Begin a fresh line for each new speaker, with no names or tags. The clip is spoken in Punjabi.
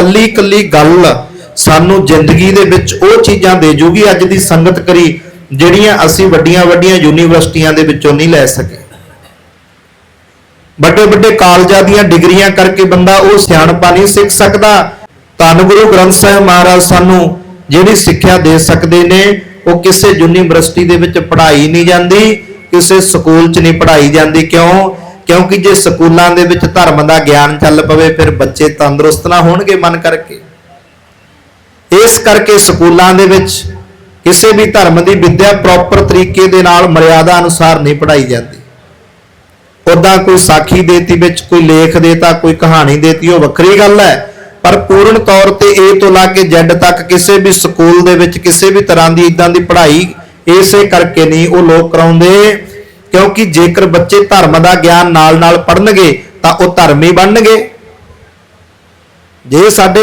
ਕੱਲੀ ਕੱਲੀ ਗੱਲ ਸਾਨੂੰ ਜ਼ਿੰਦਗੀ ਦੇ ਵਿੱਚ ਉਹ ਚੀਜ਼ਾਂ ਦੇ ਜੂਗੀ ਅੱਜ ਦੀ ਸੰਗਤ ਕਰੀ, ਜਿਹੜੀਆਂ ਅਸੀਂ ਵੱਡੀਆਂ ਵੱਡੀਆਂ ਯੂਨੀਵਰਸਿਟੀਆਂ ਦੇ ਵਿੱਚੋਂ ਨਹੀਂ ਲੈ ਸਕੇ। ਵੱਡੇ ਵੱਡੇ ਕਾਲਜਾਂ ਦੀਆਂ ਡਿਗਰੀਆਂ ਕਰਕੇ ਬੰਦਾ ਉਹ ਸਿਆਣਪਾ ਨਹੀਂ ਸਿੱਖ ਸਕਦਾ। ਧੰਨ ਗੁਰੂ ਗ੍ਰੰਥ ਸਾਹਿਬ ਮਹਾਰਾਜ ਸਾਨੂੰ ਜਿਹੜੀ ਸਿੱਖਿਆ ਦੇ ਸਕਦੇ ਨੇ, ਉਹ ਕਿਸੇ ਯੂਨੀਵਰਸਿਟੀ ਦੇ ਵਿੱਚ ਪੜ੍ਹਾਈ ਨਹੀਂ ਜਾਂਦੀ, ਕਿਸੇ ਸਕੂਲ 'ਚ ਨਹੀਂ ਪੜ੍ਹਾਈ ਜਾਂਦੀ। ਕਿਉਂ? ਕਿਉਂਕਿ ਜੇ ਸਕੂਲਾਂ ਦੇ ਵਿੱਚ ਧਰਮ ਦਾ ਗਿਆਨ ਚੱਲ ਪਵੇ, ਫਿਰ ਬੱਚੇ ਤੰਦਰੁਸਤ ਨਾ ਹੋਣਗੇ ਮਨ ਕਰਕੇ। ਇਸ ਕਰਕੇ ਸਕੂਲਾਂ ਦੇ ਵਿੱਚ ਕਿਸੇ ਵੀ ਧਰਮ ਦੀ ਵਿੱਦਿਆ ਪ੍ਰੋਪਰ ਤਰੀਕੇ ਦੇ ਨਾਲ ਮਰਿਆਦਾ ਅਨੁਸਾਰ ਨਹੀਂ ਪੜ੍ਹਾਈ ਜਾਂਦੀ। ਉਦਾਂ ਕੋਈ ਸਾਖੀ ਦੇਤੀ ਵਿੱਚ ਕੋਈ ਲੇਖ ਦੇਤਾ, ਕੋਈ ਕਹਾਣੀ ਦੇਤੀ, ਉਹ ਵੱਖਰੀ ਗੱਲ ਹੈ। ਪਰ ਪੂਰਨ ਤੌਰ ਤੇ A ਤੋਂ ਲਾ ਕੇ Z ਤੱਕ ਕਿਸੇ ਵੀ ਸਕੂਲ ਦੇ ਵਿੱਚ ਕਿਸੇ ਵੀ ਤਰ੍ਹਾਂ ਦੀ ਇਦਾਂ ਦੀ ਪੜ੍ਹਾਈ ਇਸੇ ਕਰਕੇ ਨਹੀਂ, ਉਹ ਲੋਕ ਕਰਾਉਂਦੇ ਕਿਉਂਕਿ ਜੇਕਰ ਬੱਚੇ ਧਰਮ ਦਾ ਗਿਆਨ ਨਾਲ-ਨਾਲ ਪੜ੍ਹਨਗੇ ਤਾਂ ਉਹ ਧਰਮੀ ਬਣਨਗੇ। ਜੇ ਸਾਡੇ